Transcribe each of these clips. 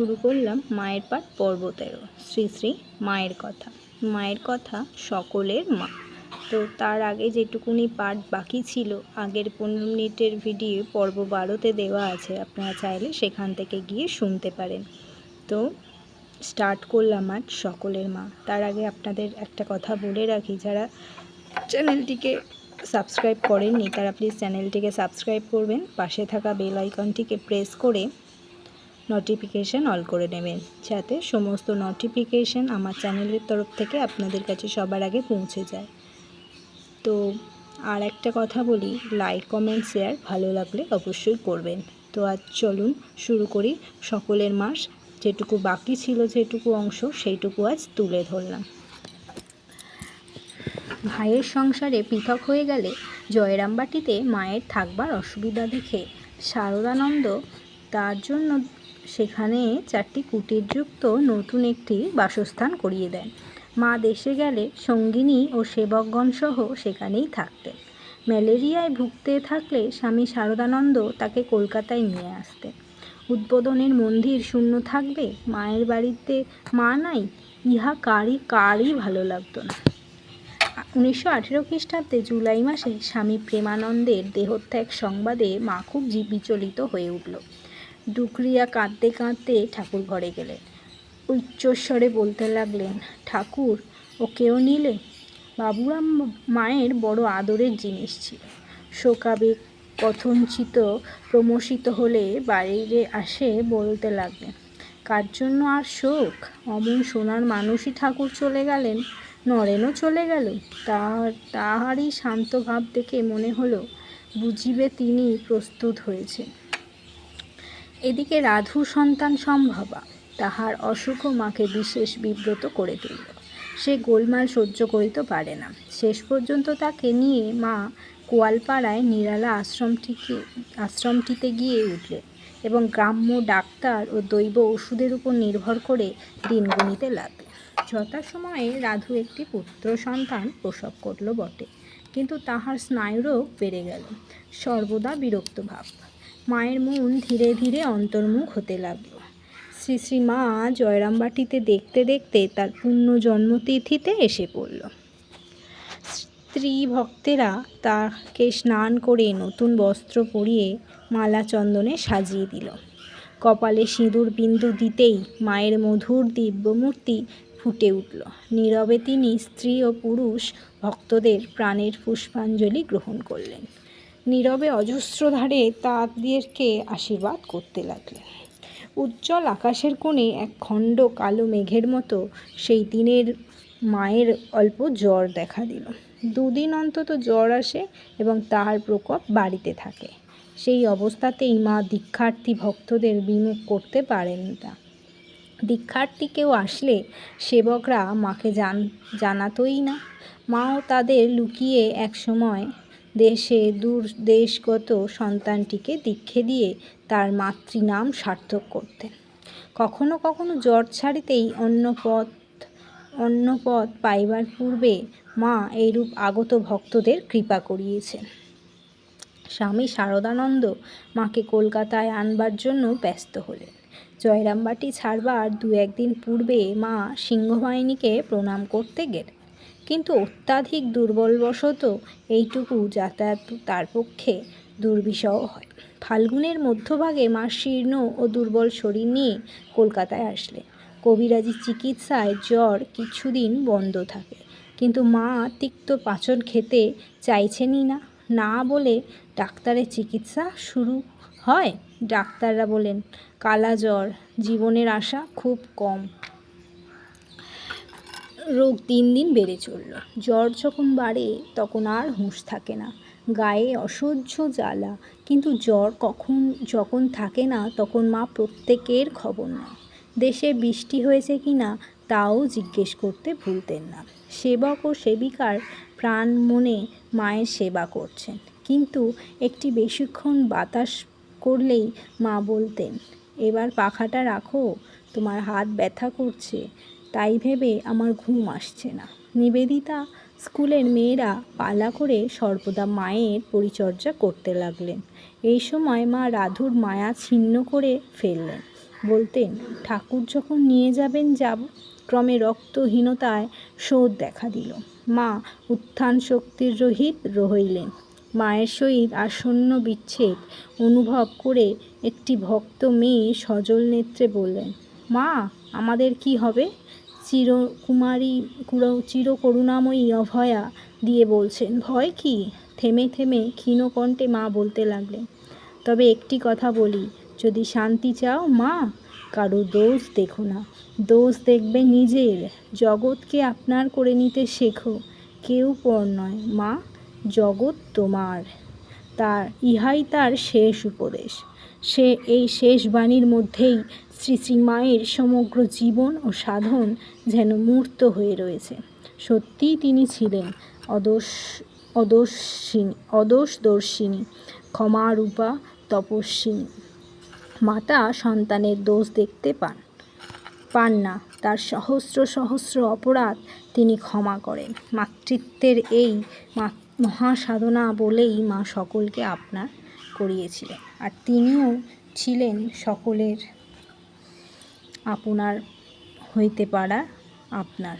শুরু করলাম মায়ের পাঠ পর্ব তেরো শ্রী শ্রী মায়ের কথা। মায়ের কথা সকলের মা। তো তার আগে যেটুকুনি পাঠ বাকি ছিল, আগের পনেরো মিনিটের ভিডিও পর্ব বারোতে দেওয়া আছে, আপনারা চাইলে সেখান থেকে গিয়ে শুনতে পারেন। তো স্টার্ট করলাম আজ সকলের মা। তার আগে আপনাদের একটা কথা বলে রাখি, যারা চ্যানেলটিকে সাবস্ক্রাইব করেননি, তারা প্লিজ চ্যানেলটিকে সাবস্ক্রাইব করবেন। পাশে থাকা বেল আইকনটিকে প্রেস করে নোটিফিকেশান অল করে নেবেন। যাতে সমস্ত নোটিফিকেশান আমার চ্যানেলের তরফ থেকে আপনাদের কাছে সবার আগে পৌঁছে যায়। তো আর একটা কথা বলি লাইক কমেন্ট শেয়ার ভালো লাগলে অবশ্যই করবেন। তো আজ চলুন শুরু করি। সকলের মাস যেটুকু বাকি ছিল যেটুকু অংশ সেইটুকু আজ তুলে ধরলাম। ভাইয়ের সংসারে পৃথক হয়ে গেলে জয়রামবাটিতে মায়ের থাকবার অসুবিধা দেখে শারদানন্দ তার জন্য সেখানে চারটি কুটিরযুক্ত নতুন একটি বাসস্থান করিয়ে দেন। মা দেশে গেলে সঙ্গিনী ও সেবকগণ সহ সেখানেই থাকতেন। ম্যালেরিয়ায় ভুগতে থাকলে স্বামী শারদানন্দ তাকে কলকাতায় নিয়ে আসতেন। উদ্বোধনের মন্দির শূন্য থাকবে, মায়ের বাড়িতে মা নাই, ইহা কারই কারই ভালো লাগতো না। উনিশশো আঠেরো খ্রিস্টাব্দে জুলাই মাসে স্বামী প্রেমানন্দের দেহত্যাগ সংবাদে মা খুব বিচলিত হয়ে উঠল। ডুকরিয়া কাঁদতে কাঁদতে ঠাকুর ঘরে গেলেন। উচ্চস্বরে বলতে লাগলেন, ঠাকুর ও কেউ নিলে? বাবুরাম মায়ের বড় আদরের জিনিস ছিল। শোকাবে কথঞ্চিত প্রমোশিত হলে বাইরে আসে বলতে লাগলেন, কার জন্য আর শোক? অমন সোনার মানুষই ঠাকুর চলে গেলেন, নরেনও চলে গেল। তার তাহারই শান্ত ভাব দেখে মনে হলো, বুঝিবে তিনি প্রস্তুত হয়েছেন। এদিকে রাধু সন্তান সম্ভবা তাহার অসুখ মাকে বিশেষ বিব্রত করে তুলল। সে গোলমাল সহ্য করিতে পারে না। শেষ পর্যন্ত তাকে নিয়ে মা কোয়ালপাড়ায় নিরালা আশ্রমটিকে, আশ্রমটিতে গিয়ে উঠলেন এবং গ্রাম্য ডাক্তার ও দৈব ওষুধের উপর নির্ভর করে দিন গুনিতে লাগলেন যথাসময়ে রাধু একটি পুত্র সন্তান প্রসব করল বটে, কিন্তু তাহার স্নায়ুরোগ বেড়ে গেল। সর্বদা বিরক্ত ভাব। মায়ের মন ধীরে ধীরে অন্তর্মুখ হতে লাগল। শ্রী শ্রী মা জয়রামবাটিতে দেখতে দেখতে তার পূর্ণ জন্মতিথিতে এসে পড়ল। স্ত্রী ভক্তেরা তাকে স্নান করে নতুন বস্ত্র পরিয়ে মালা চন্দনে সাজিয়ে দিল। কপালে সিঁদুর বিন্দু দিতেই মায়ের মধুর দিব্যমূর্তি ফুটে উঠল। নীরবে তিনি স্ত্রী ও পুরুষ ভক্তদের প্রাণের পুষ্পাঞ্জলি গ্রহণ করলেন। নীরবে অজস্র ধারে তাদেরকে আশীর্বাদ করতে লাগলেন। উজ্জ্বল আকাশের কোণে এক খণ্ড কালো মেঘের মতো সেই দিনের মায়ের অল্প জ্বর দেখা দিল। দুদিন অন্তত জ্বর আসে এবং তার প্রকোপ বাড়িতে থাকে। সেই অবস্থাতেই মা দীক্ষার্থী ভক্তদের বিমুখ করতে পারেন না। দীক্ষার্থী কেউ আসলে সেবকরা মাকে জান, জানাতই না। মাও তাদের লুকিয়ে একসময় দেশে দূর দেশগত সন্তানটিকে দীক্ষে দিয়ে তার মাতৃনাম সার্থক করতেন কখনো কখনো জ্বর ছাড়িতেই অন্য পথ অন্য পথ পাইবার পূর্বে মা এইরূপ আগত ভক্তদের কৃপা করিয়েছেন স্বামী শারদানন্দ মাকে কলকাতায় আনবার জন্য ব্যস্ত হলেন। জয়রামবাটি ছাড়বার দু একদিন পূর্বে মা সিংহবাহিনীকে প্রণাম করতে গেলেন। কিন্তু অত্যাধিক দুর্বলবশত এইটুকু যাতায়াত তার পক্ষে দুর্বিষহ হয়। ফাল্গুনের মধ্যভাগে মা শীর্ণ ও দুর্বল শরীর নিয়ে কলকাতায় আসলে। কবিরাজি চিকিৎসায় জ্বর কিছুদিন বন্ধ থাকে। কিন্তু মা তিক্ত পাচন খেতে চাইছেনই না। না বলে ডাক্তারের চিকিৎসা শুরু হয়? ডাক্তাররা বলেন, কালা জ্বর জীবনের আশা খুব কম। রোগ দিন দিন বেড়ে চলল। জ্বর যখন বাড়ে, তখন আর হুঁশ থাকে না। গায়ে অসহ্য জ্বালা। কিন্তু জ্বর কখন যখন থাকে না, তখন মা প্রত্যেকের খবর নেয় দেশে বৃষ্টি হয়েছে কি না, তাও জিজ্ঞেস করতে ভুলতেন না। সেবক ও সেবিকার প্রাণ মনে মায়ের সেবা করছেন। কিন্তু একটি বেশিক্ষণ বাতাস করলেই মা বলতেন, এবার পাখাটা রাখো, তোমার হাত ব্যথা করছে। তাই ভেবে আমার ঘুম আসছে না। নিবেদিতা, স্কুলের মেয়েরা পালা করে সর্বদা মায়ের পরিচর্যা করতে লাগলেন। এই সময় মা রাধুর মায়া ছিন্ন করে ফেললেন। বলতেন, ঠাকুর যখন নিয়ে যাবেন যাব। ক্রমে রক্তহীনতায় শোধ দেখা দিল। মা উত্থান শক্তির রহিত রহইলেন মায়ের সহিত আসন্ন বিচ্ছেদ অনুভব করে একটি ভক্ত মেয়ে সজল নেত্রে বললেন মা, আমাদের কি হবে? চিরকুমারী কুর- চিরকরুণাময়ী অভয়া দিয়ে বলছেন, ভয় কি? থেমে থেমে ক্ষীণকণ্ঠে মা বলতে লাগলেন, তবে একটি কথা বলি, যদি শান্তি চাও মা, কারও দোষ দেখো না। দোষ দেখবে নিজের, জগৎকে আপনার করে নিতে শেখো, কেউ পর নয়। মা, জগৎ তোমার, তার, ইহাই তার শেষ উপদেশ। সে এই শেষ বাণীর মধ্যেই শ্রী শ্রী মায়ের সমগ্র জীবন ও সাধন যেন মূর্ত হয়ে রয়েছে। সত্যিই তিনি ছিলেন অদোষ অদোষিনী অদোষদর্শিনী, ক্ষমারূপা, তপস্বিনী। মাতা সন্তানের দোষ দেখতে পান। পান না। তার সহস্র সহস্র অপরাধ তিনি ক্ষমা করেন। মাতৃত্বের এই মহাসাধনা বলেই মা সকলকে আপনার করিয়েছিলেন। আর তিনিও ছিলেন সকলের আপনার হইতে পারা আপনার।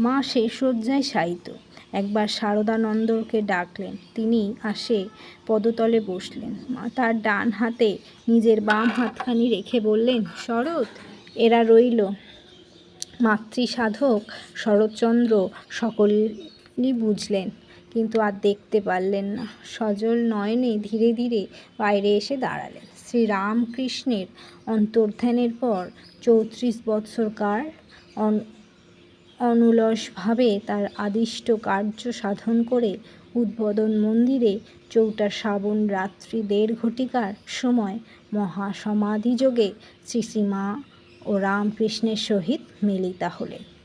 মা শেষ শয্যায় শায়িত একবার শারদানন্দকে ডাকলেন। তিনি আসে পদতলে বসলেন। মা তার ডান হাতে নিজের বাম হাতখানি রেখে বললেন, শরৎ, এরা রইল। মাতৃসাধক শরৎচন্দ্র সকলই বুঝলেন। কিন্তু আর দেখতে পারলেন না। সজল নয়নে ধীরে ধীরে বাইরে এসে দাঁড়ালেন। শ্রী রামকৃষ্ণের অন্তর্ধানের পর চৌত্রিশ বৎসর কাল অন- অনুলসভাবে তার আদিষ্ট কার্য সাধন করে উদ্বোধন মন্দিরে চৌটা শ্রাবণ রাত্রি দেড় ঘটিকার সময় মহাসমাধিযোগে শ্রী শ্রী মা ও রামকৃষ্ণের সহিত মিলিতা হলেন।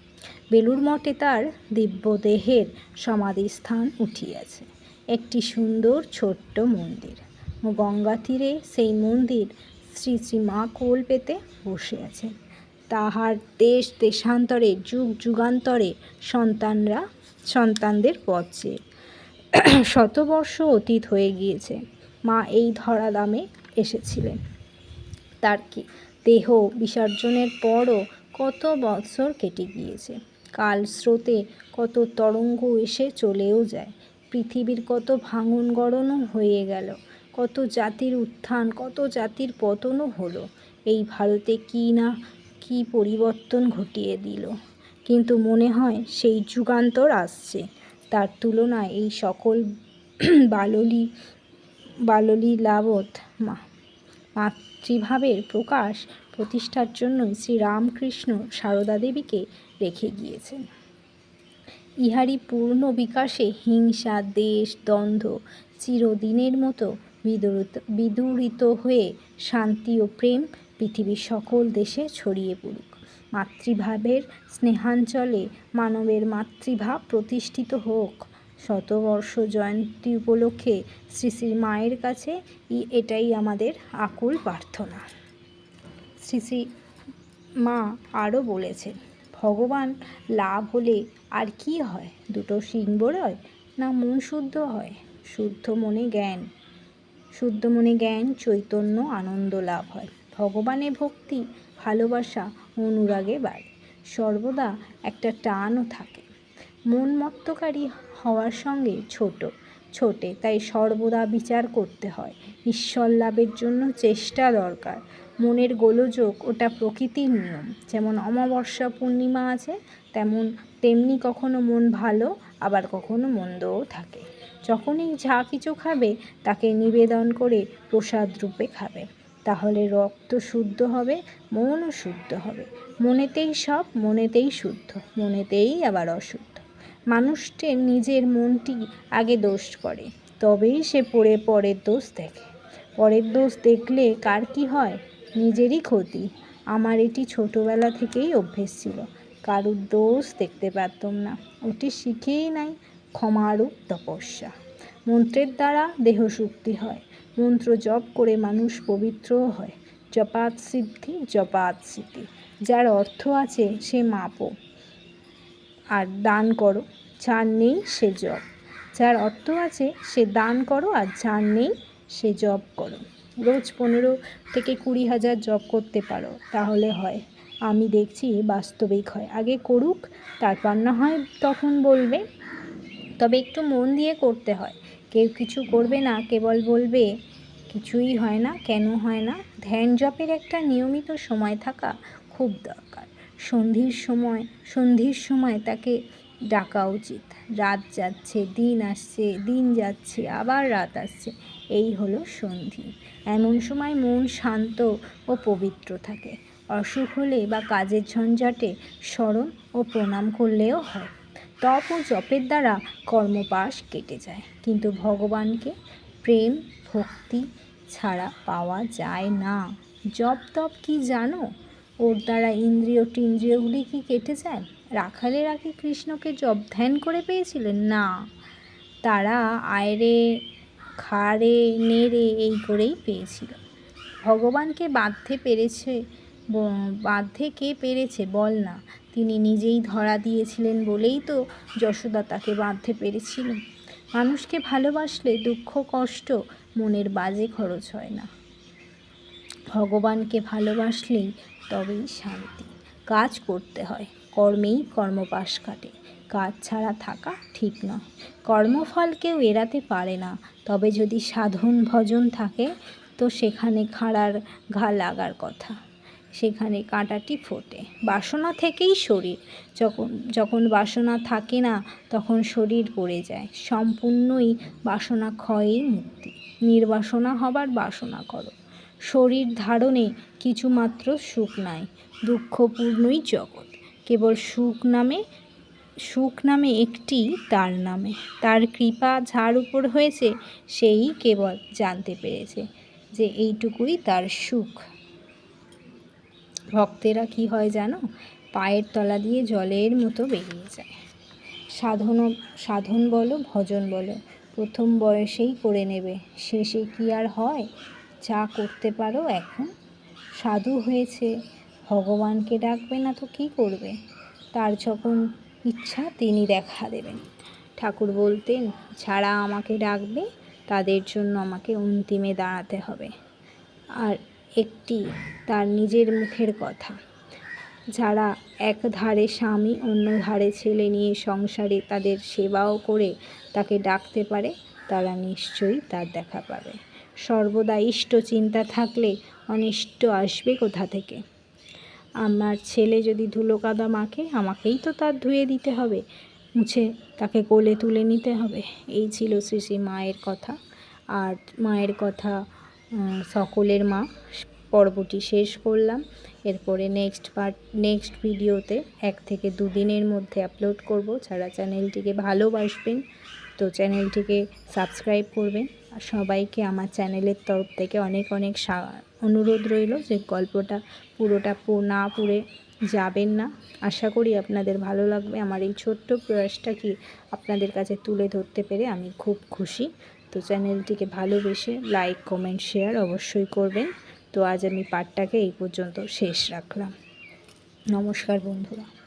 বেলুর মঠে তার দিব্যদেহের সমাধিস্থান উঠিয়াছে। একটি সুন্দর ছোট্ট মন্দির। গঙ্গা তীরে সেই মন্দির শ্রী শ্রী মা কোল পেতে বসে আছেন। তাহার দেশ দেশান্তরে, যুগ যুগান্তরে সন্তানরা সন্তানদের পথ চেয়ে শতবর্ষ অতীত হয়ে গিয়েছে। মা এই ধরাধামে এসেছিলেন। তার কি দেহ বিসর্জনের পরও কত বৎসর কেটে গিয়েছে? কাল স্রোতে কত তরঙ্গ এসে চলেও যায়। পৃথিবীর কত ভাঙন গড়নও হয়ে গেল, কত জাতির উত্থান, কত জাতির পতনও হলো। এই ভারতে কী না কী পরিবর্তন ঘটিয়ে দিল। কিন্তু মনে হয় সেই যুগান্তর আসছে। তার তুলনায় এই সকল বাললি বাললি লাবত মাতৃভাবের প্রকাশ প্রতিষ্ঠার জন্যই শ্রীরামকৃষ্ণ সারদা দেবীকে রেখে গিয়েছেন। ইহারই পূর্ণ বিকাশে হিংসা, দেশ, দ্বন্দ্ব চিরদিনের মতো বিদূরিত বিদূরিত হয়ে শান্তি ও প্রেম পৃথিবীর সকল দেশে ছড়িয়ে পড়ুক। মাতৃভাবের স্নেহাঞ্চলে মানবের মাতৃভাব প্রতিষ্ঠিত হোক। শতবর্ষ জয়ন্তী উপলক্ষে শ্রী শ্রী মায়ের কাছে এটাই আমাদের আকুল প্রার্থনা। শ্রী শ্রী মা আরও বলেছেন ভগবান লাভ হলে আর কি হয়? দুটো সিং হয় না মন শুদ্ধ হয়? শুদ্ধ মনে জ্ঞান। শুদ্ধ মনে জ্ঞান, চৈতন্য আনন্দ লাভ হয়। ভগবানে ভক্তি, ভালোবাসা, অনুরাগে বাড়ে। সর্বদা একটা টানও থাকে। মন মত্তকারী হওয়ার সঙ্গে ছোট। ছোটে, তাই সর্বদা বিচার করতে হয়। ঈশ্বর লাভের জন্য চেষ্টা দরকার। মনের গোলযোগ ওটা প্রকৃতির নিয়ম। যেমন অমাবস্যা পূর্ণিমা আছে, তেমন তেমনি কখনো মন ভালো, আবার কখনো মন্দও থাকে। যখনই যা কিছু খাবে, তাকে নিবেদন করে প্রসাদ রূপে খাবে। তাহলে রক্ত শুদ্ধ হবে, মনও শুদ্ধ হবে। মনেতেই সব, মনেতেই শুদ্ধ, মনেতেই আবার অশুদ্ধ। মানুষটি নিজের মনটি আগে দোষ করে, তবেই সে পড়ে পরের দোষ দেখে। পরের দোষ দেখলে কার কি হয়? নিজেরই ক্ষতি। আমার এটি ছোটোবেলা থেকেই অভ্যেস ছিল। কারুর দোষ দেখতে পারতাম না। ওটি শিখেই নাই। ক্ষমারূপ তপস্যা। মন্ত্রের দ্বারা দেহ শুদ্ধি হয়। মন্ত্র জপ করে মানুষ পবিত্রও হয়। জপাত সিদ্ধি জপাত সিদ্ধি যার অর্থ আছে, সে মাপো আর দান করো। যার নেই, সে জপ। যার অর্থ আছে, সে দান করো আর যার নেই, সে জপ করো। রোজ পনেরো থেকে কুড়ি হাজার জব করতে পারো, তাহলে হয়। আমি দেখছি বাস্তবিক হয়। আগে করুক, তারপর না হয় তখন বলবে। তবে একটু মন দিয়ে করতে হয়। কেউ কিছু করবে না, কেবল বলবে, কিছুই হয় না, কেন হয় না? ধ্যান জপের একটা নিয়মিত সময় থাকা খুব দরকার। সন্ধির সময় সন্ধির সময় তাকে ডাকা উচিত। রাত যাচ্ছে, দিন আসছে, দিন যাচ্ছে, আবার রাত আসছে। এই হলো সন্ধি। এমন সময় মন শান্ত ও পবিত্র থাকে। অসুখ হলে বা কাজের ঝঞ্ঝাটে স্মরণ ও প্রণাম করলেও হয়। তপ ও জপের দ্বারা কর্মপাশ কেটে যায়। কিন্তু ভগবানকে প্রেম, ভক্তি ছাড়া পাওয়া যায় না। জপ তপ কি জানো? ওর দ্বারা ইন্দ্রিয় টিন্দ্রিয়গুলি কি কেটে যায়? রাখালেরা কি কৃষ্ণকে জপ ধ্যান করে পেয়েছিলেন? না। তারা আয়রে খাড়ে, নেড়ে এই করেই পেয়েছিল। ভগবানকে বাঁধতে পেরেছে ব- বাঁধতে কে পেরেছে বল না। তিনি নিজেই ধরা দিয়েছিলেন বলেই তো যশোদা তাকে বাঁধতে পেরেছিল। মানুষকে ভালোবাসলে দুঃখ, কষ্ট মনের বাজে খরচ হয় না। ভগবানকে ভালোবাসলেই তবেই শান্তি। কাজ করতে হয়, কর্মেই কর্মপাশ কাটে। কাজ ছাড়া থাকা ঠিক নয় কর্মফল কেউ এড়াতে পারে না। তবে যদি সাধন ভজন থাকে, তো সেখানে খাড়ার ঘা লাগার কথা। সেখানে কাঁটাটি ফোটে। বাসনা থেকেই শরীর। যখন যখন বাসনা থাকে না, তখন শরীর পড়ে যায়। সম্পূর্ণই বাসনা ক্ষয়েই মুক্তি। নির্বাসনা হবার বাসনা করো। শরীর ধারণে কিছুমাত্র সুখ নাই। দুঃখপূর্ণই জগৎ। কেবল সুখ নামে সুখ নামে একটি, তার নামে। তার কৃপা যার উপর হয়েছে, সেই কেবল জানতে পেরেছে যে এইটুকুই তার সুখ। ভক্তেরা কি হয় জানো? পায়ের তলা দিয়ে জলের মতো বেরিয়ে যায়। সাধন সাধন বলো, ভজন বলো, প্রথম বয়সেই করে নেবে। শেষে কি আর হয়? যা করতে পারো এখন। সাধু হয়েছে, ভগবানকে ডাকবে না তো কী করবে? তার যখন ইচ্ছা তিনি দেখা দেবেন। ঠাকুর বলতেন যারা আমাকে ডাকবে, তাদের জন্য আমাকে অন্তিমে দাঁড়াতে হবে। আর একটি তার নিজের মুখের কথা, যারা এক ধারে স্বামী, অন্য ধারে ছেলে নিয়ে সংসারে তাদের সেবাও করে তাকে ডাকতে পারে, তারা নিশ্চয়ই তার দেখা পাবে। সর্বদা ইষ্ট চিন্তা থাকলে অনিষ্ট আসবে কোথা থেকে? আমার ছেলে যদি ধুলো কাদা মাখে, আমাকেই তো তার ধুয়ে দিতে হবে। মুছে তাকে কোলে তুলে নিতে হবে। এই ছিল শ্রী শ্রী মায়ের কথা। আর মায়ের কথা সকলের মা। পর্বটি শেষ করলাম। এরপরে নেক্সট পার্ট নেক্সট ভিডিওতে এক থেকে দুদিনের মধ্যে আপলোড করব। যারা চ্যানেলটিকে ভালোবাসবেন, তো চ্যানেলটিকে সাবস্ক্রাইব করবেন। সবাইকে আমার চ্যানেলের তরফ থেকে অনেক অনেক অনুরোধ রইল যে গল্পটা পুরোটা না পড়ে যাবেন না। আশা করি আপনাদের ভালো লাগবে। আমার এই ছোট্ট প্রয়াসটা কি আপনাদের কাছে তুলে ধরতে পেরে আমি খুব খুশি। তো চ্যানেলটিকে ভালোবেসে লাইক, কমেন্ট, শেয়ার অবশ্যই করবেন। তো আজ আমি পাঠটাকে এই পর্যন্ত শেষ রাখলাম। নমস্কার বন্ধুরা।